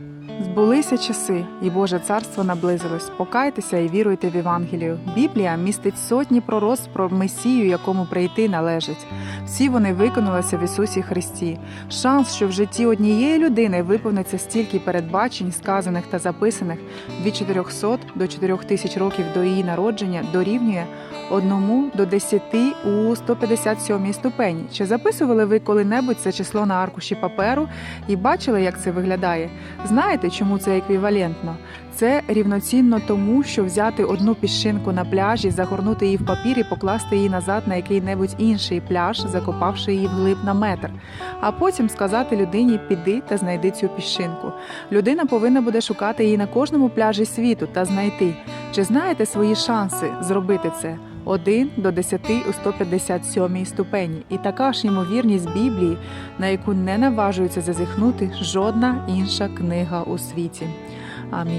Mm-hmm. Збулися часи, і Боже царство наблизилось. Покайтеся і віруйте в Євангелію. Біблія містить сотні пророцтв про Месію, якому прийти належить. Всі вони виконалися в Ісусі Христі. Шанс, що в житті однієї людини виповниться стільки передбачень, сказаних та записаних від 400 до 4000 років до її народження, дорівнює одному до 10 у 157 ступені. Чи записували ви коли-небудь це число на аркуші паперу і бачили, як це виглядає? Знаєте, чому це еквівалентно? Це рівноцінно тому, що взяти одну піщинку на пляжі, загорнути її в папір і покласти її назад на який-небудь інший пляж, закопавши її вглиб на метр, а потім сказати людині піди та знайди цю піщинку. Людина повинна буде шукати її на кожному пляжі світу та знайти. Чи знаєте свої шанси зробити це? 1 до 10 у 157 ступені. І така ж ймовірність Біблії, на яку не наважується зазіхнути жодна інша книга у світі. Амінь.